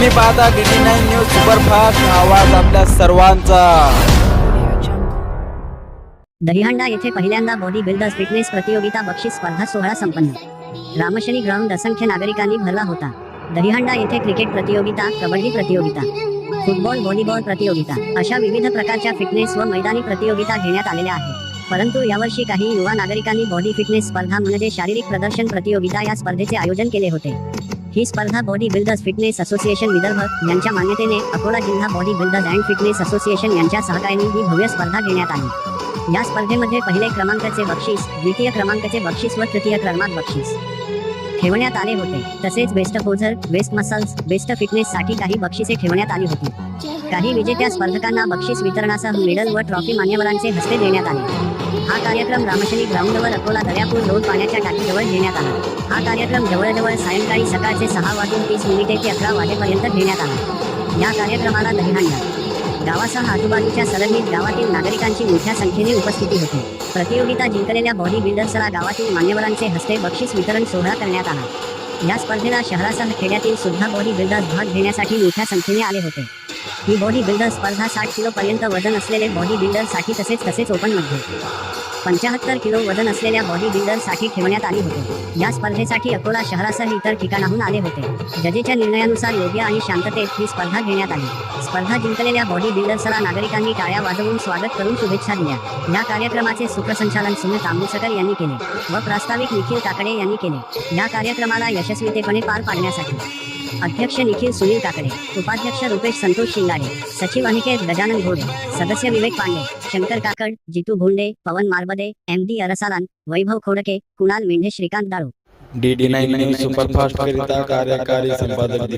तुम्ही पाहता D T nine news superfast आवाज आपल्या सर्वांचा. दहिहंडा येथे पहिल्यांदा बॉडी बिल्डर्स फिटनेस प्रतियोगिता बक्षीस स्पर्धा सोहळा संपन्न. रामशनी ग्राउंड असंख्य नागरिकांनी भरला होता. दहिहंडा येथे क्रिकेट प्रतियोगिता कबड्डी प्रतियोगिता फुटबॉल व्हॉलीबॉल प्रतियोगिता अशा विविध प्रकारच्या फिटनेस व मैदानी प्रतियोगिता घेण्यात आलेल्या आहेत. परंतु यावर्षी काही युवा नागरिकांनी बॉडी फिटनेस स्पर्धा म्हणजे शारीरिक प्रदर्शन प्रतियोगिता या स्पर्धेचे आयोजन केले होते. ही स्पर्धा body builders fitness association Vidarbha यांच्या मान्यतेने अकोला जिल्हा body builders and fitness association यांच्या सहकार्याने ही भव्य स्पर्धा घेण्यात आली. या स्पर्धेमध्ये पहिले क्रमांकाचे बक्षीस द्वितीय क्रमांकाचे बक्षीस व तृतीय क्रमांक बक्षीस. ठेवण्यात आले होते. तसेच best poser best muscles best fitness साठी काही बक्षिसे ठेवण्यात आली होती. काही विजेत्या स्पर्धकांना बक्षीस वितरणासह मेडल व ट्रॉफी मान्यवरांचे हस्ते देण्यात आले. हा कार्यक्रम रामशनी ग्राउंडवर अकोला दर्यापूर रोड पाण्याच्या टाकीजवळ घेण्यात आला. हा कार्यक्रम जवळजवळ सायंकाळी सकाळचे सहा वाजून तीस मिनिटे ते अकरा वाजेपर्यंत घेण्यात आला. या कार्यक्रमाला दहीहंडा गावासह आजूबाजूच्या सरहदीत गावातील नागरिकांची मोठ्या संख्येने उपस्थिती होती. प्रतियोगिता जिंकलेल्या बॉडी बिल्डर्सला गावातील मान्यवरांचे हस्ते बक्षीस वितरण सोहळा करण्यात आला. या स्पर्धेला शहरासह खेड्यातील सुद्धा बॉडी बिल्डर्स भाग घेण्यासाठी मोठ्या संख्येने आले होते. ही बॉडी बिल्डर स्पर्धा साठ किलो पर्यंत वजन असलेले बॉडी बिल्डरसाठी तसेच तसेच ओपनमध्ये पंच्याहत्तर किलो वजन असलेल्या बॉडी बिल्डरसाठी ठेवण्यात आली होती. या स्पर्धेसाठी अकोला शहरासह इतर ठिकाणाहून आले होते. जजेच्या निर्णयानुसार योग्य आणि शांततेत ही स्पर्धा घेण्यात आली. स्पर्धा जिंकलेल्या बॉडी बिल्डर्सला नागरिकांनी टाळ्या वाजवून स्वागत करून शुभेच्छा दिल्या. या कार्यक्रमाचे सूत्रसंचालन सुनील तांबूसकर यांनी केले व प्रास्ताविक निखिल काकडे यांनी केले. या कार्यक्रमाला यशस्वीतेपणे पार पाडण्यासाठी. अध्यक्ष निखिल सुनील काकडे उपाध्यक्ष रुपेश संतोष शिंगाडे सचिव अनिकेत गजानन घोडे सदस्य Vivek Pande Shankar Kakad Jitu Bhonde Pawan Marbade M D Arsalan Vaibhav Khodke Kunal Mendhe Shrikant Dalu D D nine superfast करिता कार्यकारी संपादक